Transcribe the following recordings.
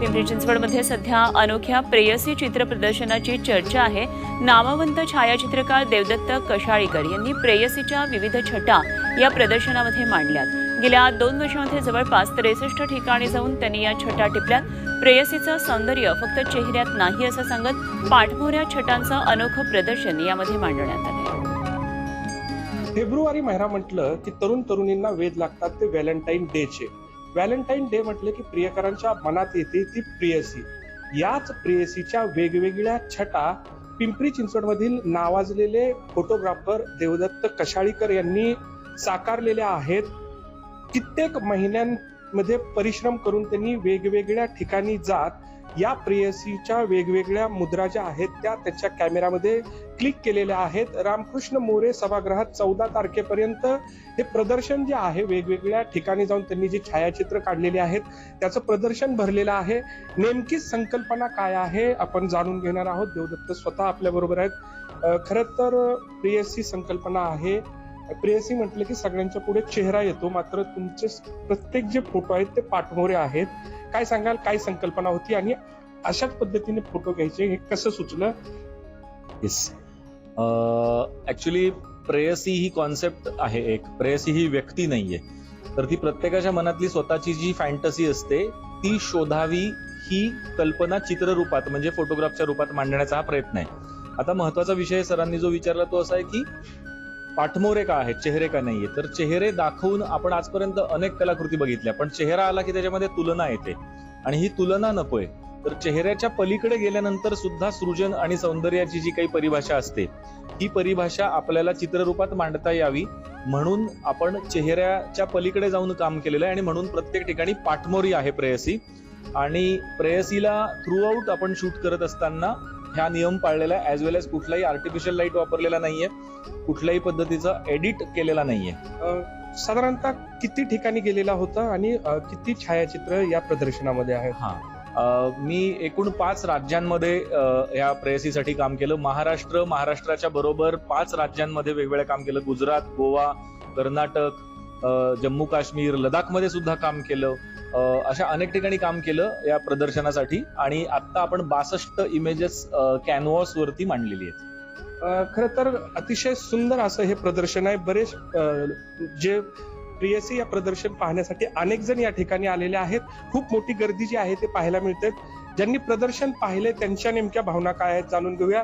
पिंपरी चिंचवडमध्ये सध्या अनोख्या प्रेयसी चित्र प्रदर्शनाची चर्चा आहे. नामवंत छायाचित्रकार देवदत्त कशाळीकर यांनी प्रेयसीच्या विविध छटा या प्रदर्शनामध्ये मांडल्यात. गेल्या दोन वर्षामध्ये जवळपास त्रेसष्ट ठिकाणी जाऊन त्यांनी या छटा टिपल्यात. प्रेयसीचं सौंदर्य फक्त चेहऱ्यात नाही असं सांगत पाठमोऱ्या छटांचं अनोखं प्रदर्शन यामध्ये मांडण्यात आलं फेब्रुवारी महिना म्हटलं की तरुण तरुणींना वेध लागतात ते व्हॅलेंटाईन डेचे. व्हॅलेंटाईन डे म्हटलं की प्रियकरांच्या मनात येते ती प्रियसी. याच प्रियसीच्या वेगवेगळ्या छटा पिंपरी चिंचवडमधील नावाजलेले फोटोग्राफर देवदत्त कशाळीकर यांनी साकारलेल्या आहेत. कित्येक मध्ये परिश्रम करून त्यांनी वेगवेगळ्या ठिकाणी जात या प्रेयसीच्या वेगवेगळ्या मुद्रा ज्या आहेत त्या त्याच्या कॅमेऱ्यामध्ये क्लिक केलेल्या आहेत. रामकृष्ण मोरे सभागृहात चौदा तारखेपर्यंत हे प्रदर्शन जे आहे वेगवेगळ्या ठिकाणी जाऊन त्यांनी जी छायाचित्र काढलेली आहेत त्याचं प्रदर्शन भरलेलं आहे. नेमकी संकल्पना काय आहे आपण जाणून घेणार आहोत. देवदत्त स्वतः आपल्या बरोबर आहेत. खरं तर प्रेयसी संकल्पना आहे. प्रेयसी म्हटलं की सगळ्यांच्या पुढे चेहरा येतो. मात्र तुमचे प्रत्येक जे फोटो आहेत ते पाठमोरे आहेत. काय सांगाल? काय संकल्पना होती? आणि अशाच पद्धतीने फोटो घ्यायचे हे कसं सुचलं? येस ऍक्च्युली प्रेयसी ही कॉन्सेप्ट आहे एक. प्रेयसी ही व्यक्ती नाहीये. तर ती प्रत्येकाच्या मनातली स्वतःची जी फॅन्टसी असते ती शोधावी ही कल्पना चित्ररूपात म्हणजे फोटोग्राफच्या रूपात मांडण्याचा हा प्रयत्न आहे. आता महत्त्वाचा विषय सरांनी जो विचारला तो असा आहे की पाठमोरे का आहेत चेहरे का नाहीये? तर चेहरे दाखवून आपण आजपर्यंत अनेक कलाकृती बघितल्या पण चेहरा आला की त्याच्यामध्ये तुलना येते. आणि ही तुलना नकोय. तर चेहऱ्याच्या पलीकडे गेल्यानंतर सुद्धा सृजन आणि सौंदर्याची जी काही परिभाषा असते ही परिभाषा आपल्याला चित्ररूपात मांडता यावी. म्हणून आपण चेहऱ्याच्या पलीकडे जाऊन काम केलेलं आहे आणि म्हणून प्रत्येक ठिकाणी पाठमोरी आहे प्रेयसी. आणि प्रेयसीला थ्रूआउट आपण शूट करत असताना ह्या नियम पाळलेला आहे ऍज वेल एज कुठलाही आर्टिफिशियल लाइट वापरलेला नाहीये कुठल्याही पद्धतीचा एडिट केलेला नाहीये. साधारणतः किती ठिकाणी गेलेला होता आणि अं, किती छायाचित्र या प्रदर्शनामध्ये आहेत? हा. अ, मी एकूण पाच राज्यांमध्ये अ, या प्रेयसीसाठी काम केलं. महाराष्ट्र महाराष्ट्राच्या बरोबर पाच राज्यांमध्ये वेगवेगळं काम केलं. गुजरात गोवा कर्नाटक अ, जम्मू काश्मीर लडाखमध्ये सुद्धा काम केलं. अशा अनेक ठिकाणी काम केलं या प्रदर्शनासाठी आणि आता आपण बासष्ट इमेजेस कॅनव्हास वरती मांडलेली आहेत. खरं तर अतिशय सुंदर असं हे प्रदर्शन आहे. बरेच जे प्रियसी या प्रदर्शन पाहण्यासाठी अनेक जण या ठिकाणी आलेले आहेत. खूप मोठी गर्दी जी आहे ते पाहायला मिळते. ज्यांनी प्रदर्शन पाहिले त्यांच्या नेमक्या भावना काय आहेत जाणून घेऊया.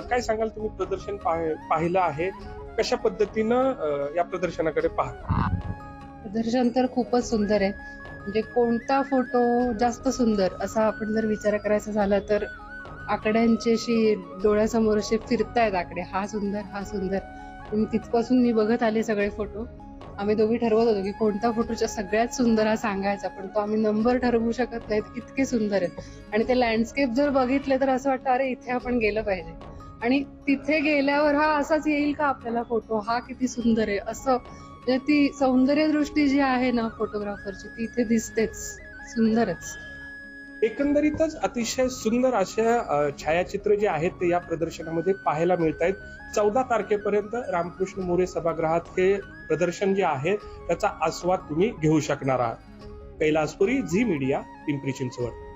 काय सांगाल तुम्ही प्रदर्शन पाह- पाहिलं आहे? कशा पद्धतीनं या प्रदर्शनाकडे पाहता? प्रदर्शन तर खूपच सुंदर आहे. म्हणजे कोणता फोटो जास्त सुंदर असा आपण जर विचार करायचा झाला तर आकड्यांचे अशी डोळ्यासमोर असे फिरतायत आकडे. हा सुंदर हा सुंदर. तिथपासून मी बघत आले सगळे फोटो. आम्ही दोघी ठरवत होतो की कोणता फोटोच्या सगळ्यात सुंदर हा सांगायचा पण तो आम्ही नंबर ठरवू शकत नाही इतके सुंदर आहेत. आणि ते लँडस्केप जर बघितले तर असं वाटतं अरे इथे आपण गेलं पाहिजे. आणि तिथे गेल्यावर हा असाच येईल का आपल्याला फोटो हा किती सुंदर आहे. असं म्हणजे ती सौंदर्य दृष्टी जी आहे ना फोटोग्राफरची ती इथे दिसतेच. सुंदरच. एकंदरीतच अतिशय सुंदर अशा छायाचित्र जे आहेत ते या प्रदर्शनामध्ये पाहायला मिळत आहेत. चौदा तारखेपर्यंत रामकृष्ण मोरे सभागृहात हे प्रदर्शन जे आहे त्याचा आस्वाद तुम्ही घेऊ शकणार आहात. Kailaspuri Zee media Pimpri Chinchwad.